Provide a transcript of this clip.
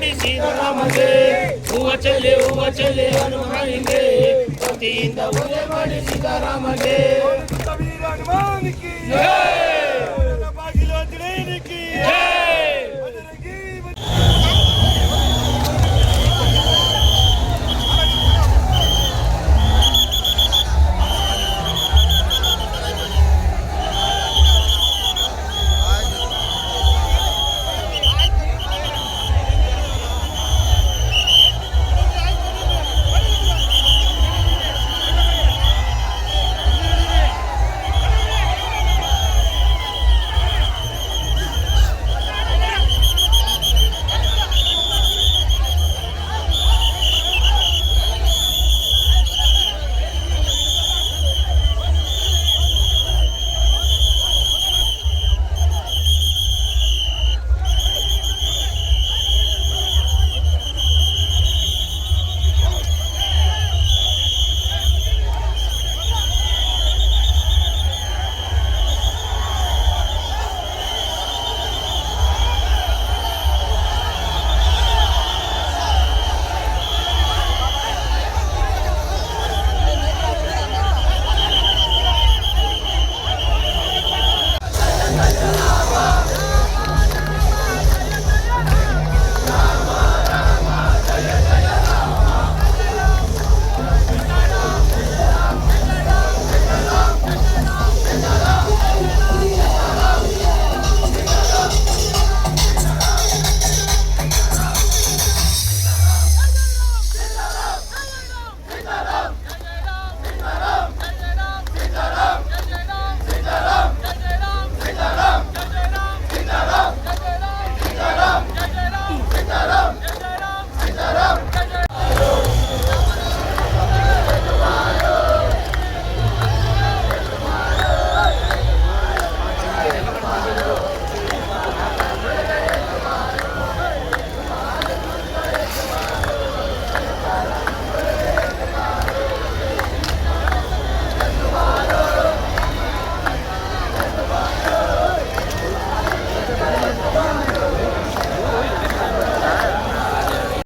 ಮಾಡಿ ಸೀತಾರಾಮಗೆ ಹೂವ ಚೆಲ್ಲಿ ಹೂವ ಚೆಲ್ಲಿ ಹನುಮಾನಿಗೆ ಭಕ್ತಿಯಿಂದ ಪೂಜೆ ಮಾಡಿ ಸೀತಾರಾಮಗೆ